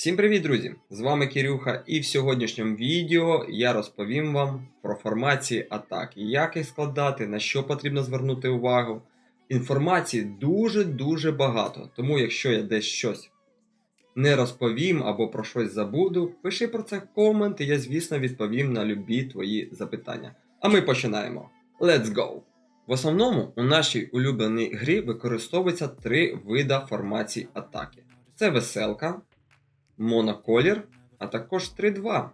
Всім привіт, друзі! З вами Кирюха, і в сьогоднішньому відео я розповім вам про формації атаки, як їх складати, на що потрібно звернути увагу. Інформації дуже-дуже багато, тому якщо я десь щось не розповім або про щось забуду, пиши про це комент, і я, звісно, відповім на любі твої запитання. А ми починаємо. Let's go! В основному у нашій улюбленій грі використовується три вида формацій атаки: це веселка моноколір, а також 3-2.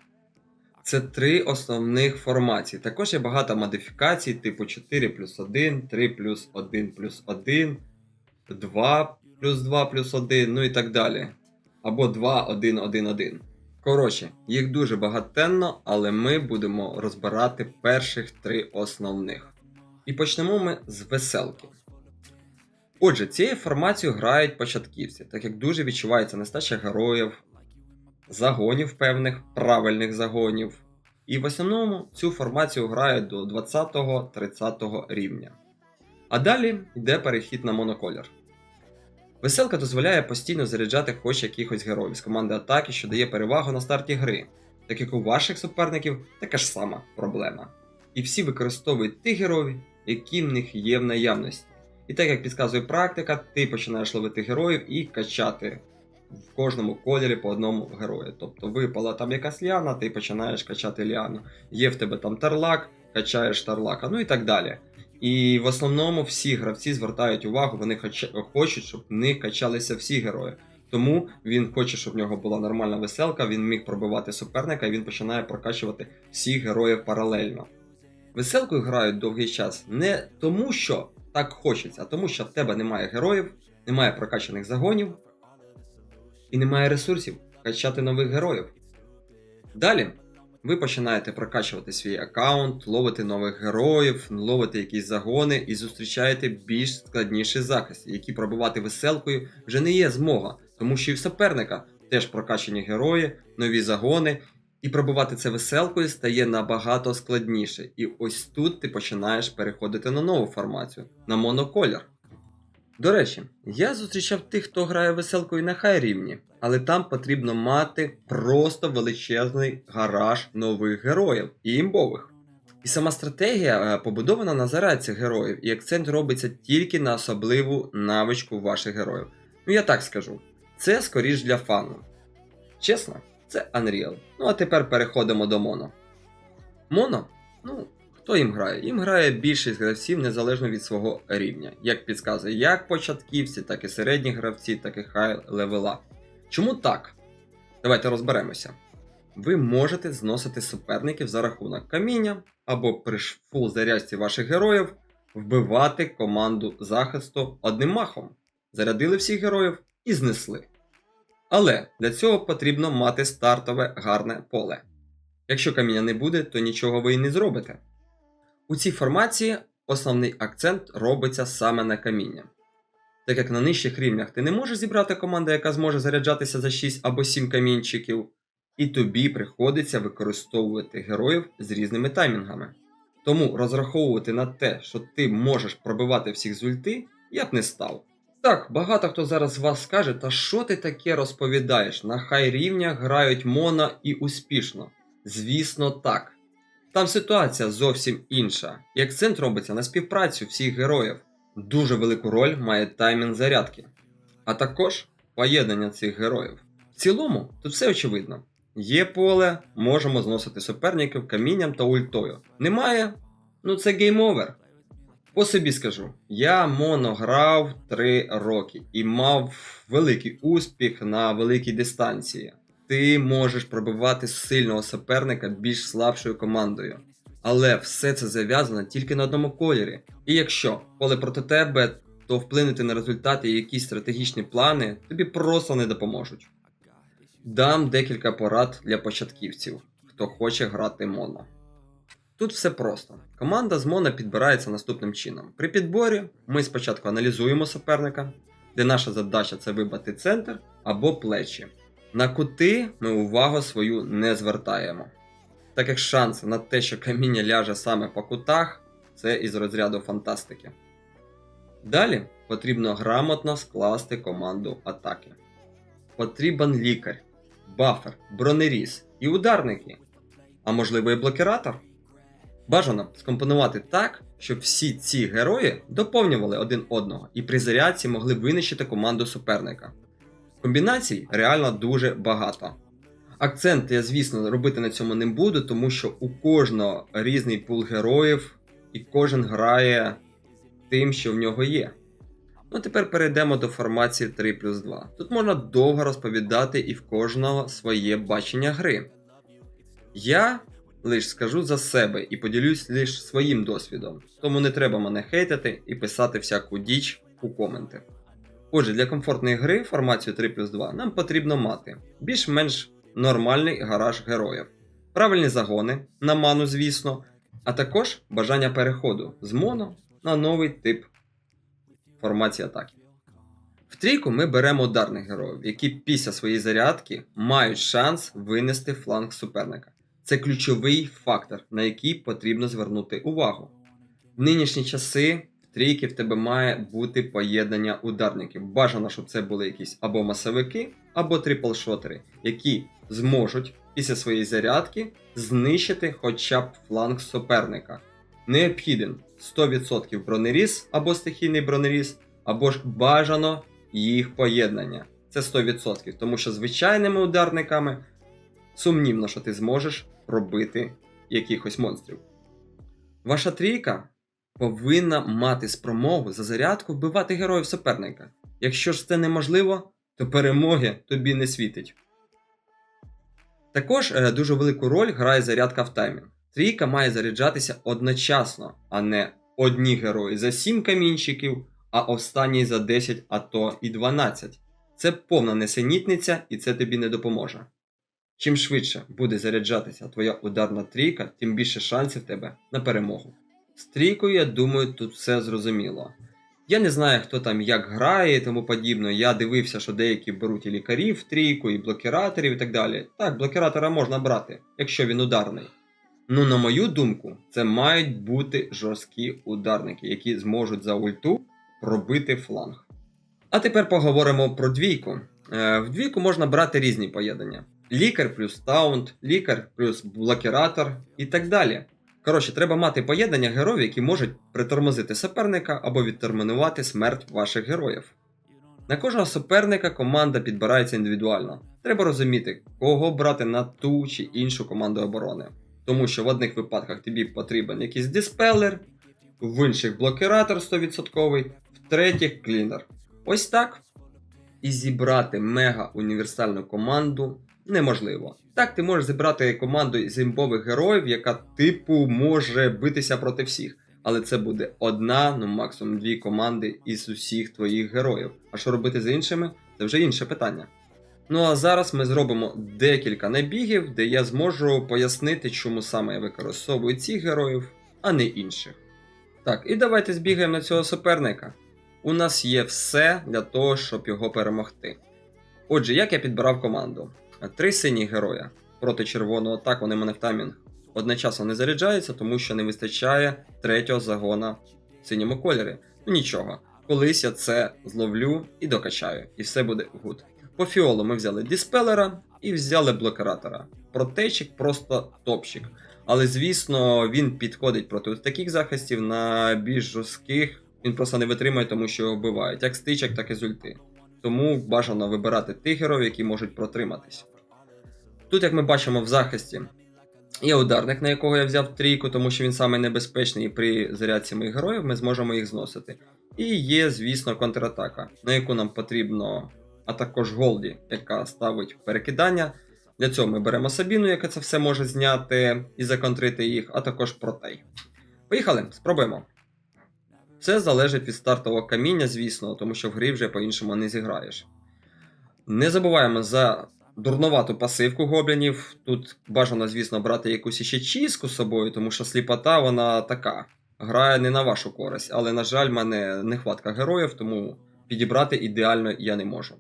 Це три основних формації. Також є багато модифікацій, типу 4 плюс 1, 3 плюс 1 плюс 1, 2 плюс 2 плюс 1, ну і так далі. Або 2, 1, 1, 1. Коротше, їх дуже багатенно, але ми будемо розбирати перших три основних. І почнемо ми з веселки. Отже, цією формацією грають початківці, так як дуже відчувається нестача героїв, загонів певних, правильних загонів. І в основному цю формацію грають до 20-30 рівня. А далі йде перехід на моноколір. Веселка дозволяє постійно заряджати хоч якихось героїв з команди атаки, що дає перевагу на старті гри, так як у ваших суперників така ж сама проблема. І всі використовують тих героїв, які в них є в наявності. І так як підказує практика, ти починаєш ловити героїв і качати в кожному кольорі по одному герою. Тобто випала там якась ліана, ти починаєш качати ліану. Є в тебе там тарлак, качаєш тарлака, ну і так далі. І в основному всі гравці звертають увагу, вони хоч- хочуть, щоб в них качалися всі герої. Тому він хоче, щоб в нього була нормальна веселка, він міг пробивати суперника і він починає прокачувати всіх героїв паралельно. Веселкою грають довгий час не тому, що так хочеться, а тому, що в тебе немає героїв, немає прокачаних загонів і немає ресурсів качати нових героїв. Далі ви починаєте прокачувати свій аккаунт, ловити нових героїв, ловити якісь загони і зустрічаєте більш складніший захист, які пробивати веселкою вже не є змога, тому що і в суперника теж прокачані герої, нові загони, і пробивати це веселкою стає набагато складніше. І ось тут ти починаєш переходити на нову формацію, на моноколір. До речі, я зустрічав тих, хто грає веселкою на хай рівні, але там потрібно мати просто величезний гараж нових героїв і імбових. І сама стратегія е, побудована на заряд героїв, і акцент робиться тільки на особливу навичку ваших героїв. Ну я так скажу, це скоріш для фану. Чесно, це Unreal. Ну а тепер переходимо до Моно. Моно, ну, Хто їм грає? Їм грає більшість гравців незалежно від свого рівня, як підказує як початківці, так і середні гравці, так і хай левела. Чому так? Давайте розберемося. Ви можете зносити суперників за рахунок каміння або при фул зарядці ваших героїв вбивати команду захисту одним махом. Зарядили всіх героїв і знесли. Але для цього потрібно мати стартове гарне поле. Якщо каміння не буде, то нічого ви і не зробите. У цій формації основний акцент робиться саме на каміння. Так як на нижчих рівнях ти не можеш зібрати команду, яка зможе заряджатися за 6 або 7 камінчиків, і тобі приходиться використовувати героїв з різними таймінгами. Тому розраховувати на те, що ти можеш пробивати всіх з ульти, я б не став. Так, багато хто зараз з вас скаже, та що ти таке розповідаєш? На хай рівнях грають Мона і успішно. Звісно, так. Там ситуація зовсім інша, і акцент робиться на співпрацю всіх героїв. Дуже велику роль має таймінг зарядки, а також поєднання цих героїв. В цілому, тут все очевидно. Є поле, можемо зносити суперників камінням та ультою. Немає? Ну це гейм овер. По собі скажу, я моно грав 3 роки і мав великий успіх на великій дистанції ти можеш пробивати сильного суперника більш слабшою командою. Але все це зав'язано тільки на одному кольорі. І якщо поле проти тебе, то вплинути на результати і якісь стратегічні плани тобі просто не допоможуть. Дам декілька порад для початківців, хто хоче грати моно. Тут все просто. Команда з моно підбирається наступним чином. При підборі ми спочатку аналізуємо суперника, де наша задача це вибити центр або плечі. На кути ми увагу свою не звертаємо, так як шанс на те, що каміння ляже саме по кутах, це із розряду фантастики. Далі потрібно грамотно скласти команду атаки. Потрібен лікар, бафер, бронеріз і ударники, а можливо і блокіратор. Бажано скомпонувати так, щоб всі ці герої доповнювали один одного і при зарядці могли винищити команду суперника. Комбінацій реально дуже багато. Акцент я, звісно, робити на цьому не буду, тому що у кожного різний пул героїв, і кожен грає тим, що в нього є. Ну, тепер перейдемо до формації 3 плюс 2. Тут можна довго розповідати і в кожного своє бачення гри. Я лише скажу за себе і поділюсь лише своїм досвідом, тому не треба мене хейтити і писати всяку діч у коменти. Отже, для комфортної гри формацію 3 плюс 2 нам потрібно мати більш-менш нормальний гараж героїв, правильні загони на ману, звісно, а також бажання переходу з моно на новий тип формації атаки. В трійку ми беремо ударних героїв, які після своєї зарядки мають шанс винести фланг суперника. Це ключовий фактор, на який потрібно звернути увагу. В нинішні часи трійки в тебе має бути поєднання ударників. Бажано, щоб це були якісь або масовики, або трипл-шотери, які зможуть після своєї зарядки знищити хоча б фланг суперника. Необхіден 100% бронеріз або стихійний бронеріз, або ж бажано їх поєднання. Це 100%, тому що звичайними ударниками сумнівно, що ти зможеш пробити якихось монстрів. Ваша трійка повинна мати спромогу за зарядку вбивати героїв суперника. Якщо ж це неможливо, то перемоги тобі не світить. Також е, дуже велику роль грає зарядка в таймінг. Трійка має заряджатися одночасно, а не одні герої за 7 камінчиків, а останній за 10, а то і 12. Це повна несенітниця і це тобі не допоможе. Чим швидше буде заряджатися твоя ударна трійка, тим більше шансів тебе на перемогу. З трійкою, я думаю, тут все зрозуміло. Я не знаю, хто там як грає і тому подібне. Я дивився, що деякі беруть і лікарів в трійку, і блокіраторів і так далі. Так, блокіратора можна брати, якщо він ударний. Ну, на мою думку, це мають бути жорсткі ударники, які зможуть за ульту пробити фланг. А тепер поговоримо про двійку. Е, в двійку можна брати різні поєднання: лікар плюс таунт, лікар плюс блокіратор і так далі. Коротше, треба мати поєднання героїв, які можуть притормозити суперника або відтермінувати смерть ваших героїв. На кожного суперника команда підбирається індивідуально. Треба розуміти, кого брати на ту чи іншу команду оборони. Тому що в одних випадках тобі потрібен якийсь диспелер, в інших блокіратор 100%, в третіх клінер. Ось так. І зібрати мега універсальну команду неможливо. Так, ти можеш зібрати команду з імбових героїв, яка типу може битися проти всіх. Але це буде одна, ну максимум дві команди із усіх твоїх героїв. А що робити з іншими? Це вже інше питання. Ну а зараз ми зробимо декілька набігів, де я зможу пояснити, чому саме я використовую цих героїв, а не інших. Так, і давайте збігаємо на цього суперника. У нас є все для того, щоб його перемогти. Отже, як я підбирав команду? Три сині героя проти червоного, так вони мене в таймінг одночасно не заряджаються, тому що не вистачає третього загона в синьому кольорі. Ну нічого, колись я це зловлю і докачаю, і все буде гуд. По фіолу ми взяли диспелера і взяли блокератора. Протечик просто топчик. Але звісно, він підходить проти ось таких захистів на більш жорстких. Він просто не витримує, тому що його вбивають, як стичок, так і з ульти. Тому бажано вибирати тих героїв, які можуть протриматись. Тут, як ми бачимо в захисті, є ударник, на якого я взяв трійку, тому що він саме небезпечний, і при зарядці моїх героїв ми зможемо їх зносити. І є, звісно, контратака, на яку нам потрібно, а також Голді, яка ставить перекидання. Для цього ми беремо Сабіну, яка це все може зняти і законтрити їх, а також протей. Поїхали, спробуємо. Це залежить від стартового каміння, звісно, тому що в грі вже по-іншому не зіграєш. Не забуваємо за дурновату пасивку гоблінів. Тут бажано, звісно, брати якусь іще чіску з собою, тому що сліпота вона така. Грає не на вашу користь, але, на жаль, в мене нехватка героїв, тому підібрати ідеально я не можу.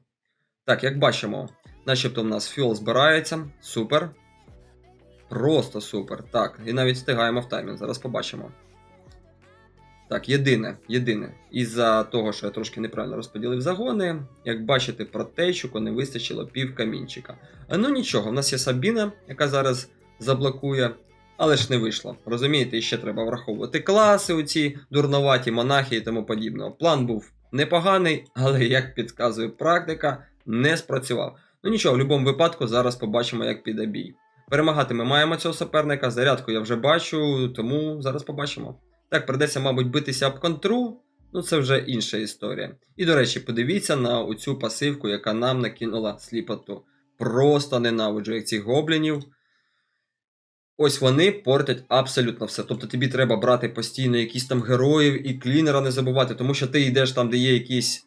Так, як бачимо, начебто в нас фіол збирається. Супер. Просто супер. Так, і навіть встигаємо в таймінг, зараз побачимо. Так, єдине, єдине. Із-за того, що я трошки неправильно розподілив загони, як бачите, про течуку не вистачило пів камінчика. Ну нічого, в нас є Сабіна, яка зараз заблокує, але ж не вийшло. Розумієте, ще треба враховувати класи, оці дурноваті, монахи і тому подібного. План був непоганий, але як підказує практика, не спрацював. Ну нічого, в будь-якому випадку зараз побачимо, як піде бій. Перемагати ми маємо цього суперника, зарядку я вже бачу, тому зараз побачимо. Так, придеться, мабуть, битися об контру, ну це вже інша історія. І до речі, подивіться на оцю пасивку, яка нам накинула сліпоту. Просто ненавиджу як цих гоблінів. Ось вони портять абсолютно все. Тобто тобі треба брати постійно якісь там героїв і клінера не забувати, тому що ти йдеш там, де є якийсь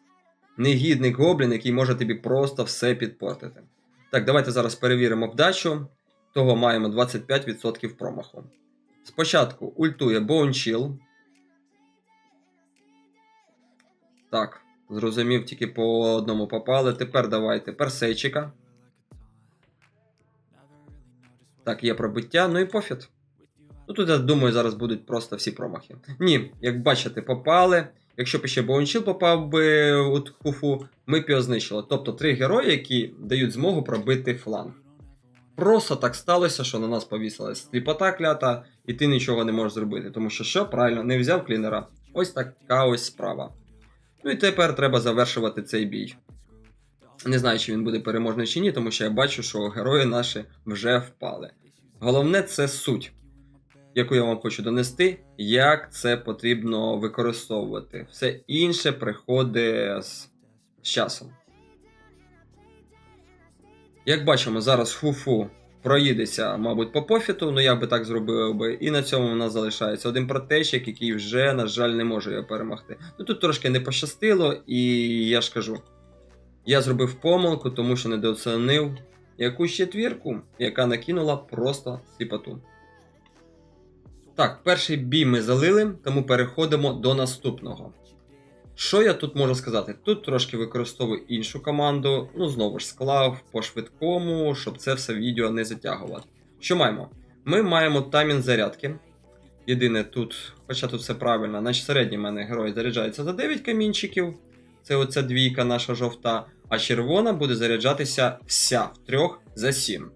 негідний гоблін, який може тобі просто все підпортити. Так, давайте зараз перевіримо вдачу. Того маємо 25% промаху. Спочатку ультує Chill. Так, зрозумів, тільки по одному попали. Тепер давайте персейчика. Так, є пробиття, ну і пофіт. Ну тут, я думаю, зараз будуть просто всі промахи. Ні, як бачите, попали. Якщо б ще Боунчіл попав би у Хуфу, ми б його знищили. Тобто три герої, які дають змогу пробити фланг. Просто так сталося, що на нас повісилась сліпота клята, і ти нічого не можеш зробити. Тому що що, правильно, не взяв клінера. Ось така ось справа. Ну і тепер треба завершувати цей бій. Не знаю, чи він буде переможний чи ні, тому що я бачу, що герої наші вже впали. Головне це суть, яку я вам хочу донести, як це потрібно використовувати. Все інше приходить з часом. Як бачимо, зараз Фуфу проїдеться, мабуть, по пофіту, ну я би так зробив би. І на цьому у нас залишається один протечик, який вже, на жаль, не може його перемогти. Ну тут трошки не пощастило, і я ж кажу, я зробив помилку, тому що недооцінив якусь четвірку, яка накинула просто сліпоту. Так, перший бій ми залили, тому переходимо до наступного. Що я тут можу сказати? Тут трошки використовую іншу команду, ну знову ж склав по швидкому, щоб це все відео не затягувати. Що маємо? Ми маємо таймінг зарядки. Єдине тут, хоча тут все правильно, значить середній в мене герой заряджається за 9 камінчиків. Це оця двійка наша жовта, а червона буде заряджатися вся в трьох за 7.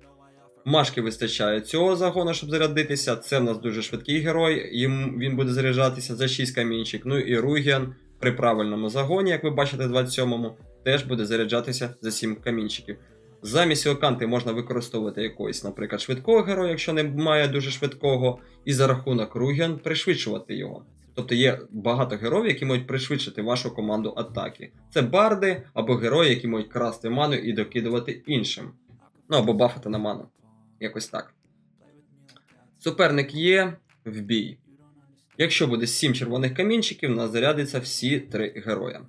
Машки вистачає цього загону, щоб зарядитися. Це в нас дуже швидкий герой, їм він буде заряджатися за 6 камінчик. Ну і Ругіан при правильному загоні, як ви бачите, 27-му, теж буде заряджатися за 7 камінчиків. Замість Оканти можна використовувати якогось, наприклад, швидкого героя, якщо немає дуже швидкого, і за рахунок Ругіан пришвидшувати його. Тобто є багато героїв, які можуть пришвидшити вашу команду атаки. Це барди або герої, які можуть красти ману і докидувати іншим. Ну або бафати на ману. Якось так. Суперник є в бій. Якщо буде 7 червоних камінчиків, у нас зарядиться всі 3 героя.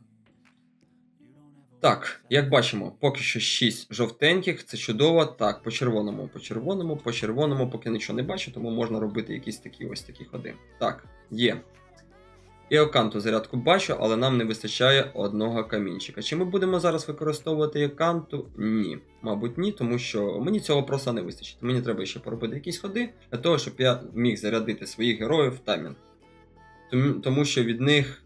Так, як бачимо, поки що 6 жовтеньких, це чудово. Так, по червоному, по червоному, по червоному, поки нічого не бачу, тому можна робити якісь такі ось такі ходи. Так, є. І оканту зарядку бачу, але нам не вистачає одного камінчика. Чи ми будемо зараз використовувати оканту? Ні. Мабуть, ні, тому що мені цього просто не вистачить. Мені треба ще поробити якісь ходи для того, щоб я міг зарядити своїх героїв в таймінг. Тому, що від них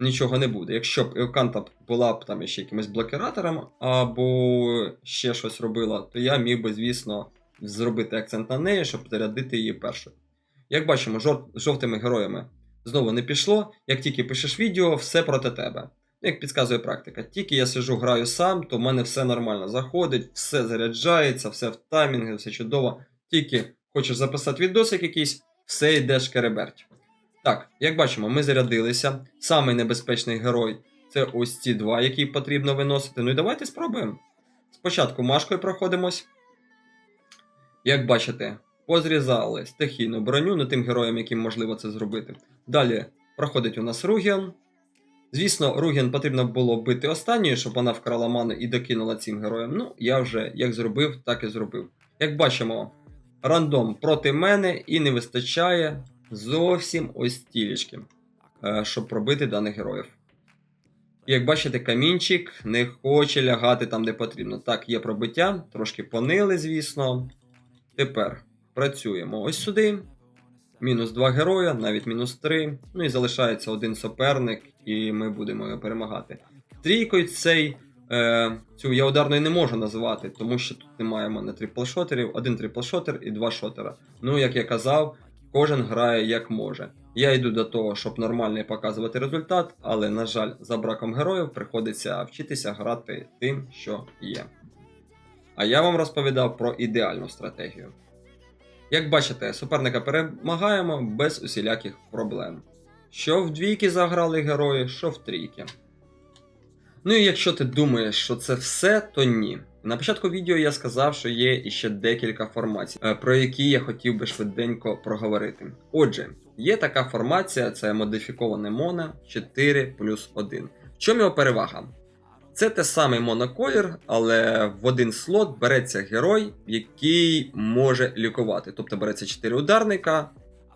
нічого не буде. Якщо б Еоканта була б там ще якимось блокиратором або ще щось робила, то я міг би, звісно, зробити акцент на неї, щоб зарядити її першою. Як бачимо, жов... жовтими героями знову не пішло. Як тільки пишеш відео, все проти тебе. Ну, Як підказує практика, тільки я сижу, граю сам, то в мене все нормально заходить, все заряджається, все в таймінги, все чудово. Тільки хочеш записати відосик якийсь, все йде шкереберть. Так, як бачимо, ми зарядилися. Самий небезпечний герой це ось ці два, які потрібно виносити. Ну і давайте спробуємо. Спочатку машкою проходимось. Як бачите, позрізали стихійну броню не тим героям, яким можливо це зробити. Далі проходить у нас Ругіан. Звісно, Ругіан потрібно було бити останньою, щоб вона вкрала ману і докинула цим героям. Ну, я вже як зробив, так і зробив. Як бачимо, рандом проти мене і не вистачає зовсім ось стілечки, е, щоб пробити даних героїв. І як бачите, камінчик не хоче лягати там, де потрібно. Так, є пробиття, трошки понили, звісно. Тепер працюємо ось сюди. мінус 2 героя, навіть мінус 3. Ну і залишається один суперник, і ми будемо його перемагати. Трійкою цей. Е, цю я ударною не можу називати, тому що тут немає в мене трипл-шотерів, один трипл-шотер і два шотера. Ну, як я казав, кожен грає як може. Я йду до того, щоб нормально показувати результат, але, на жаль, за браком героїв приходиться вчитися грати тим, що є. А я вам розповідав про ідеальну стратегію. Як бачите, суперника перемагаємо без усіляких проблем. Що в двійки заграли герої, що в трійки. Ну і якщо ти думаєш, що це все, то ні. На початку відео я сказав, що є іще декілька формацій, е, про які я хотів би швиденько проговорити. Отже, є така формація, це модифіковане моно 4 плюс 1. В чому його перевага? Це те самий моноколір, але в один слот береться герой, який може лікувати. Тобто береться 4 ударника,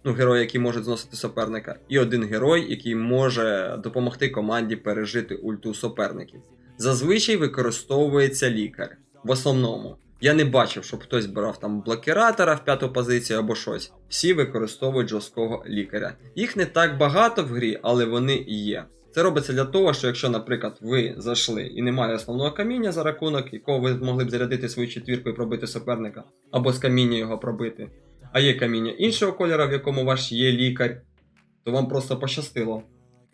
ну, герої, які можуть зносити суперника, і один герой, який може допомогти команді пережити ульту суперників. Зазвичай використовується лікар. В основному. Я не бачив, щоб хтось брав там блокіратора в п'яту позицію або щось. Всі використовують жорсткого лікаря. Їх не так багато в грі, але вони є. Це робиться для того, що якщо, наприклад, ви зайшли і немає основного каміння за рахунок, якого ви могли б зарядити свою четвірку і пробити суперника, або з каміння його пробити, а є каміння іншого кольору, в якому ваш є лікар, то вам просто пощастило.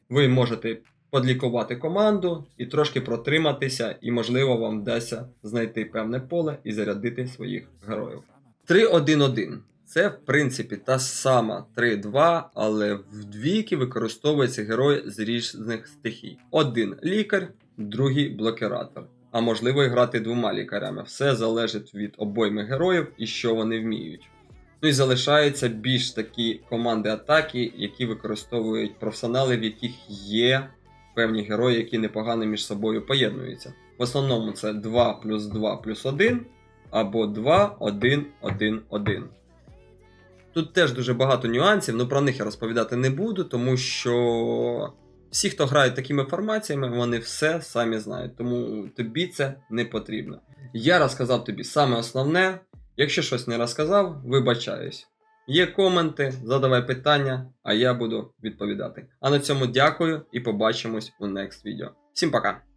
Ви можете подлікувати команду і трошки протриматися, і, можливо, вам вдасться знайти певне поле і зарядити своїх героїв. 3-1-1. Це, в принципі, та сама 3-2, але в використовується герой з різних стихій. Один лікар, другий блокіратор. А можливо і грати двома лікарями. Все залежить від обойми героїв і що вони вміють. Ну і залишаються більш такі команди атаки, які використовують професіонали, в яких є певні герої, які непогано між собою поєднуються. В основному це 2 плюс 2 плюс 1 або 2, 1, 1, 1. Тут теж дуже багато нюансів, але про них я розповідати не буду, тому що всі, хто грають такими формаціями, вони все самі знають, тому тобі це не потрібно. Я розказав тобі саме основне. Якщо щось не розказав, вибачаюсь. Є коменти, задавай питання, а я буду відповідати. А на цьому дякую і побачимось у next відео. Всім пока!